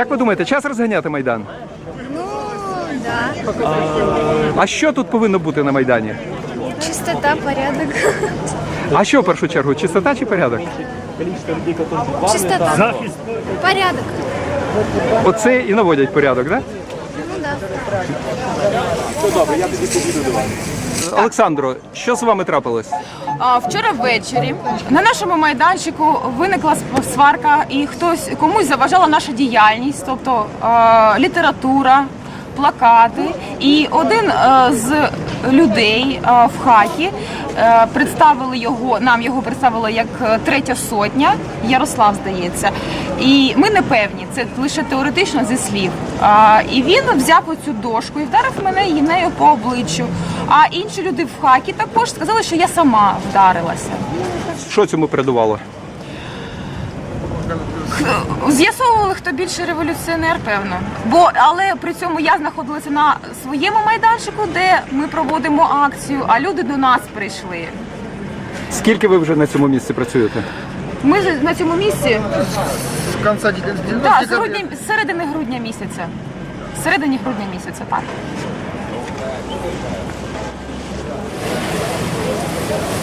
Як ви думаєте, час розганяти Майдан? Ну, да. А що тут повинно бути на Майдані? Чистота, порядок. А що в першу чергу? Чистота чи порядок? Чистота. Порядок. Оце і наводять порядок, так? Ну да. Олександро, що з вами трапилось? А, Вчора ввечері на нашому майданчику виникла сварка, і хтось комусь заважала наша діяльність, тобто е, література, плакати. І один е, з людей в хаті е, представили його, нам його представили як е, третя сотня, Ярослав здається. І ми не певні, це лише теоретично зі слів. І він взяв оцю дошку і вдарив мене нею по обличчю. А інші люди в хаті також сказали, що я сама вдарилася. Що цьому передувало? З'ясовували, хто більше революціонер, певно. Бо але при цьому я знаходилася на своєму майданчику, де ми проводимо акцію, а люди до нас прийшли. Скільки ви вже на цьому місці працюєте? Ми ж на цьому місці С конца декабря. да, з, грудня, з середини грудня місяця. З середині грудня місяця, так.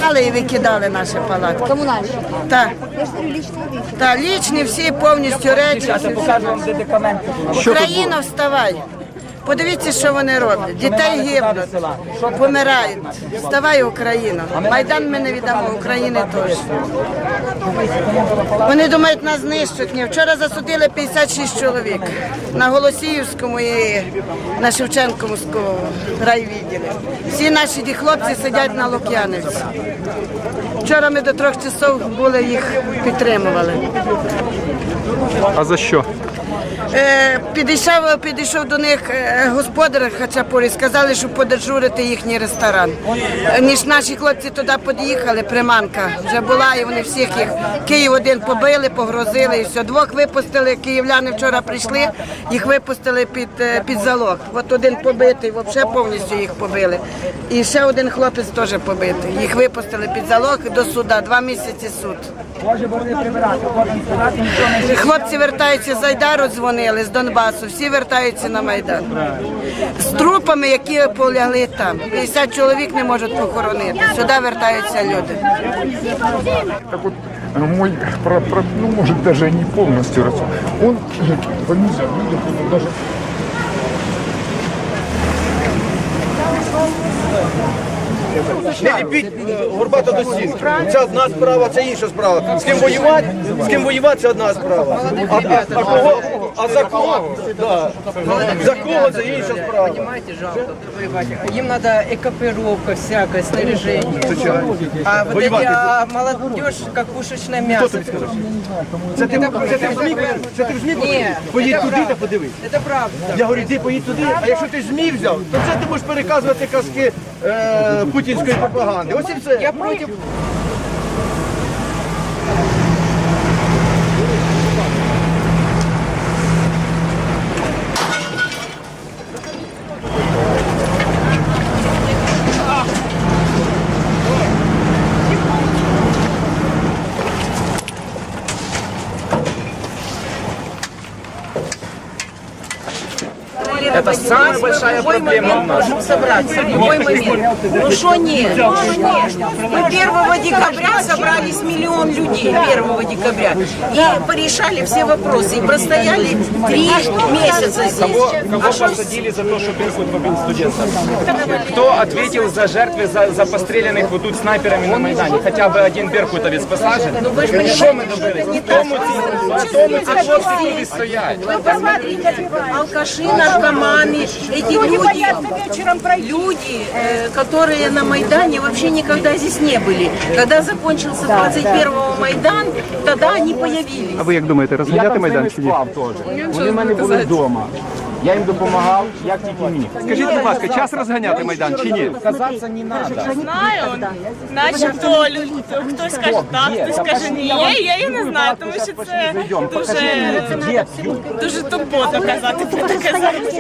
Але і викидали наші палатки. Комунальні. Так, та лічні всі повністю речі. Україна, вставай. Подивіться, що вони роблять. Дітей гибнуть, помирають. Вставай, Україна. Майдан ми не віддамо, України теж. Вони думають, нас знищать. Ні, вчора засудили 56 чоловік на Голосіївському і на Шевченківському райвідділі. Всі наші хлопці сидять на Лук'янівці. Вчора ми до трьох часов були їх підтримували. А за що? Е, підійшов, підійшов до них е, господар Хачапурі, сказали, що подежурити їхній ресторан. Ніж наші хлопці туди під'їхали, приманка вже була, і вони всіх їх Київ один побили, погрозили і все. Двох випустили, київляни вчора прийшли, їх випустили під, е, під залог. От один побитий, взагалі повністю їх побили. І ще один хлопець теж побитий. Їх випустили під залог до суда, два місяці суд. Хлопці вертаються з Айдару, дзвонили з Донбасу, всі вертаються на Майдан. З трупами, які полягли там. 50 чоловік не можуть похоронити. Сюди вертаються люди. Так вот, э, мой, про- про- ну, может, даже не полностью рацион. Он нельзя людям он даже Не ліпіть е, горбата до стінки. Це одна справа, це інша справа. З ким воювати, з ким воювати це одна справа. А, а, а кого, а за кого? Да. За кого це інша справа. Понимаете, жалко воевать. Им надо экипировка всякое, снаряжение. А вот эти а, молодежь, как пушечное мясо. Це ти, це ти в ЗМІ, це ти в ЗМІ Ні, поїдь це туди правда. та подивись. Это правда. Я говорю, ти поїдь туди, а якщо ти ЗМІ взяв, то це ти будеш переказувати казки е, путінської пропаганди. Ось і все. Я против Это самая большая проблема. Можем собраться в любой момент. Ну что нет? Конечно. Мы 1 декабря собрались миллион людей 1 декабря и порешали все вопросы. И простояли три месяца здесь. А что посадили за то, что Беркут побил студентов? Кто ответил за жертвы, за, за постреленных вот тут снайперами на Майдане? Хотя бы один беркутовец посажен? Ну, вы же понимаете, Що ми это добились? не Тому так. ці, тому ці А что хлопці все? туди стоять. Вы посмотрите, алкаши, наркоманы, эти люди, люди, э, которые на Майдане вообще никогда здесь не были. Когда закончился 21-го Майдан, тогда они появились. А ви як думаєте, Я розганяти там з Майдан ними чи ні? спав теж. Вони в мене були вдома. Я їм допомагав, як тільки міг. Скажіть, будь ласка, час розганяти Майдан чи ні? Казатися не треба. знаю, начебто лю- хтось каже так, хтось каже ні. Я, я і не знаю, тому що це дуже, дуже тупо доказати про таке зараз.